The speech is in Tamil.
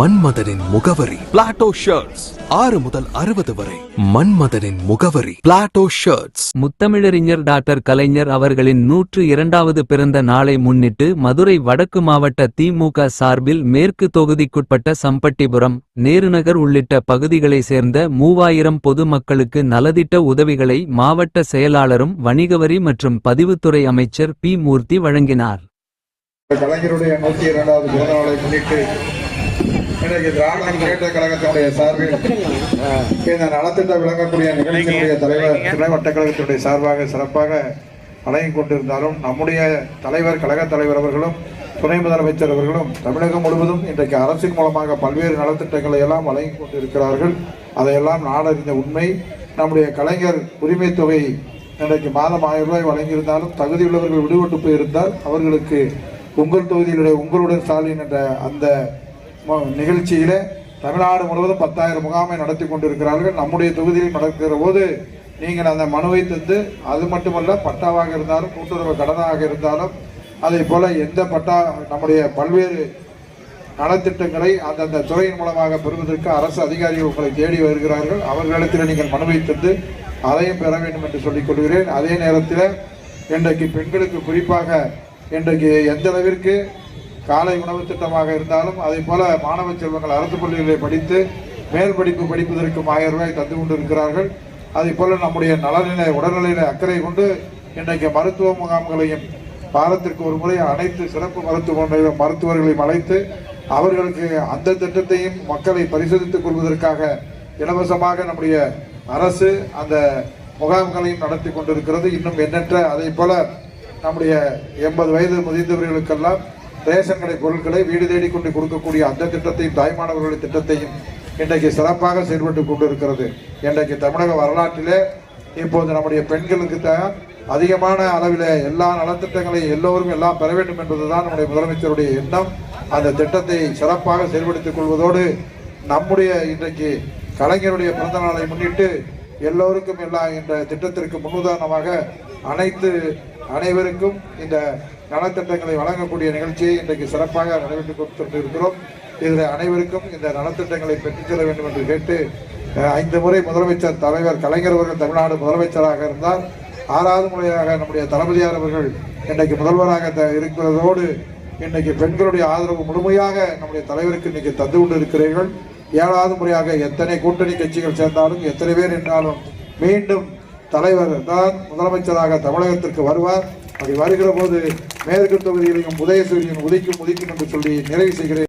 மன்மதனின் முகவரி. பிளாட்டோ ஷர்ட்ஸ் ஆறு முதல் அறுபது வரை. மன்மதனின் முகவரி. பிளாட்டோ ஷர்ட்ஸ் முத்தமிழறிஞர் டாக்டர் கலைஞர் அவர்களின் நூற்று இரண்டாவது பிறந்த நாளை முன்னிட்டு மதுரை வடக்கு மாவட்ட திமுக சார்பில் மேற்கு தொகுதிக்குட்பட்ட சம்பட்டிபுரம் நேருநகர் உள்ளிட்ட பகுதிகளை சேர்ந்த மூவாயிரம் பொதுமக்களுக்கு நலத்திட்ட உதவிகளை மாவட்ட செயலாளரும் வணிகவரி மற்றும் பதிவுத்துறை அமைச்சர் பி மூர்த்தி வழங்கினார். கலைஞருடைய நூத்தி இரண்டாவது பிறந்த நாளை முன்னிட்டு இன்னைக்கு திராவிட முன்னேற்ற கழகத்தினுடைய சார்பில் இந்த நலத்திட்ட விளங்கக்கூடிய நிகழ்ச்சியினுடைய தலைவர் துணை வட்டக்கழகத்தினுடைய சார்பாக சிறப்பாக வழங்கிக் கொண்டிருந்தாலும் நம்முடைய தலைவர் கழக தலைவர் அவர்களும் துணை முதலமைச்சர் அவர்களும் தமிழகம் முழுவதும் இன்றைக்கு அரசின் மூலமாக பல்வேறு நலத்திட்டங்களை எல்லாம் வழங்கி கொண்டிருக்கிறார்கள். அதையெல்லாம் நாடறிந்த உண்மை. நம்முடைய கலைஞர் உரிமை தொகை இன்றைக்கு மாதம் ஆயிரம் ரூபாய் வழங்கியிருந்தாலும் தகுதியுள்ளவர்கள் விடுபட்டு போயிருந்தால் அவர்களுக்கு உங்கள் தொகுதியிலுடைய உங்களுடன் ஸ்டாலின் என்ற அந்த நிகழ்ச்சியில தமிழ்நாடு முழுவதும் பத்தாயிரம் முகாமை நடத்தி கொண்டிருக்கிறார்கள். நம்முடைய தொகுதியில் நடக்கிற போது நீங்கள் அந்த மனுவை தந்து அது மட்டுமல்ல பட்டாவாக இருந்தாலும் கூட்டுறவு கடனாக இருந்தாலும் அதே போல எந்த பட்டா நம்முடைய பல்வேறு நலத்திட்டங்களை அந்தந்த துறையின் மூலமாக பெறுவதற்கு அரசு அதிகாரிகள் உங்களை தேடி வருகிறார்கள். அவர்களிடத்தில் நீங்கள் மனுவை தந்து அதையும் பெற வேண்டும் என்று சொல்லிக் கொள்கிறேன். அதே நேரத்தில் இன்றைக்கு பெண்களுக்கு குறிப்பாக இன்றைக்கு எந்த அளவிற்கு காலை உணவு திட்டமாக இருந்தாலும் அதே போல மாணவ செல்வங்கள் அரசு பள்ளிகளை படித்து மேல் படிப்பு படிப்பதற்கு ஆயிரம் ரூபாய் தந்து கொண்டிருக்கிறார்கள். அதே போல நம்முடைய நலநிலை உடல்நிலையில அக்கறை கொண்டு இன்றைக்கு மருத்துவ முகாம்களையும் வாரத்திற்கு ஒரு முறை அனைத்து சிறப்பு மருத்துவ மருத்துவர்களையும் அழைத்து அவர்களுக்கு அந்த திட்டத்தையும் மக்களை பரிசோதித்துக் கொள்வதற்காக இலவசமாக நம்முடைய அரசு அந்த முகாம்களையும் நடத்தி கொண்டிருக்கிறது. இன்னும் எண்ணற்ற அதே போல நம்முடைய எண்பது வயது முதிர்ந்தவர்களுக்கெல்லாம் ரேஷன் கடை பொருட்களை வீடு தேடி கொண்டு கொடுக்கக்கூடிய அந்த திட்டத்தையும் தாய்மானவர்களுடைய திட்டத்தையும் இன்றைக்கு சிறப்பாக செயல்பட்டு கொண்டிருக்கிறது. இன்றைக்கு தமிழக வரலாற்றிலே இப்போது நம்முடைய பெண்களுக்கு தான் அதிகமான அளவில் எல்லா நலத்திட்டங்களையும் எல்லோரும் எல்லாம் பெற வேண்டும் என்பதுதான் நம்முடைய முதலமைச்சருடைய எண்ணம். அந்த திட்டத்தை சிறப்பாக செயல்படுத்திக் கொள்வதோடு நம்முடைய இன்றைக்கு கலைஞருடைய பிறந்த நாளை முன்னிட்டு எல்லோருக்கும் எல்லா என்ற திட்டத்திற்கு முன்னுதாரணமாக அனைத்து அனைவருக்கும் இந்த நலத்திட்டங்களை வழங்கக்கூடிய நிகழ்ச்சியை இன்றைக்கு சிறப்பாக நடைபெற்றுக் கொண்டிருக்கிறோம். இதில் அனைவருக்கும் இந்த நலத்திட்டங்களை பெற்றுச் செல்ல வேண்டும் என்று கேட்டு ஐந்து முறை முதலமைச்சர் தலைவர் கலைஞர் அவர்கள் தமிழ்நாடு முதலமைச்சராக இருந்தார். ஆறாவது முறையாக நம்முடைய தளபதியார் அவர்கள் இன்றைக்கு முதல்வராக த- இருக்கிறதோடு இன்றைக்கு பெண்களுடைய ஆதரவு முழுமையாக நம்முடைய தலைவருக்கு இன்றைக்கு தந்து கொண்டு இருக்கிறீர்கள் ஏழாவது முறையாக எத்தனை கூட்டணி கட்சிகள் சேர்ந்தாலும் எத்தனை பேர் என்றாலும் மீண்டும் தலைவர் தான் முதலமைச்சராக தமிழகத்திற்கு வருவார் அப்படி வருகிற போது மேற்கு தொகுதியிலையும் உதயசூரியன் உதிக்கும் உதிக்கும் என்று சொல்லி நிறைவு செய்கிறேன்